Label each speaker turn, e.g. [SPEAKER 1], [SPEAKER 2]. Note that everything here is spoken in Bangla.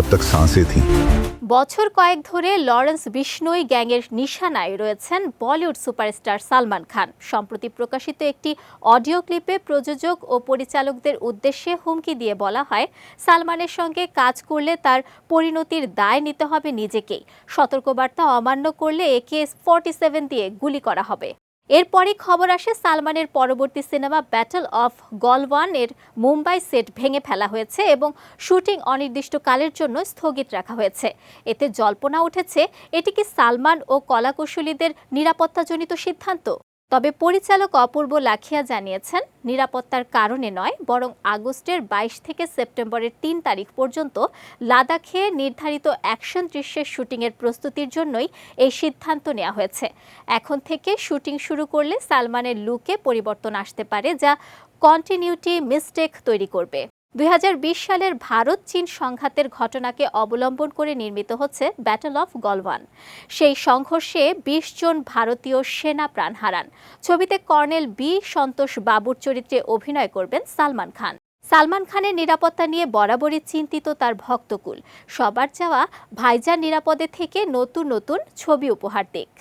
[SPEAKER 1] जब तक सांसें थीं
[SPEAKER 2] বছর কয়েক ধরে লরেন্স বিষ্ণই গ্যাংয়ের নিশানায় রয়েছেন বলিউড সুপারস্টার সালমান খান সম্প্রতি প্রকাশিত একটি অডিও ক্লিপে প্রযোজক ও পরিচালকদের উদ্দেশ্যে হুমকি দিয়ে বলা হয় সালমানের সঙ্গে কাজ করলে তার পরিণতির দায় নিতে হবে নিজেকেই সতর্কবার্তা অমান্য করলে একে ফর্টি সেভেন দিয়ে গুলি করা হবে এরপরই খবর আসে সালমানের পরবর্তী সিনেমা ব্যাটল অফ গলওয়ান এর মুম্বাই সেট ভেঙে ফেলা হয়েছে এবং শুটিং অনির্দিষ্টকালের জন্য স্থগিত রাখা হয়েছে। এতে জল্পনা উঠেছে, এটি কি সালমান ও কলাকুশলীদের নিরাপত্তাজনিত সিদ্ধান্ত? তবে পরিচালক অপূর্ব লাখিয়া জানিয়েছেন, নিরাপত্তার কারণে নয়, বরং আগস্টের বাইশ থেকে সেপ্টেম্বরের তিন তারিখ পর্যন্ত লাদাখে নির্ধারিত অ্যাকশন দৃশ্যের শুটিংয়ের প্রস্তুতির জন্যই এই সিদ্ধান্ত নেওয়া হয়েছে। এখন থেকে শুটিং শুরু করলে সালমানের লুকে পরিবর্তন আসতে পারে, যা কন্টিনিউটি মিস্টেক তৈরি করবে। দু হাজার বিশ সালের ভারত চীন সংঘাতের ঘটনাকে অবলম্বন করে নির্মিত হচ্ছে ব্যাটল অফ গলওয়ান সেই সংঘর্ষে ২০ জন ভারতীয় সেনা প্রাণ হারান। ছবিতে কর্নেল বি. সন্তোষ বাবুর চরিত্রে অভিনয় করবেন সালমান খান। সালমান খানের নিরাপত্তা নিয়ে বরাবরই চিন্তিত তার ভক্তকুল। সবার চাওয়া ভাইজান নিরাপদে থেকে নতুন নতুন ছবি উপহার দিক।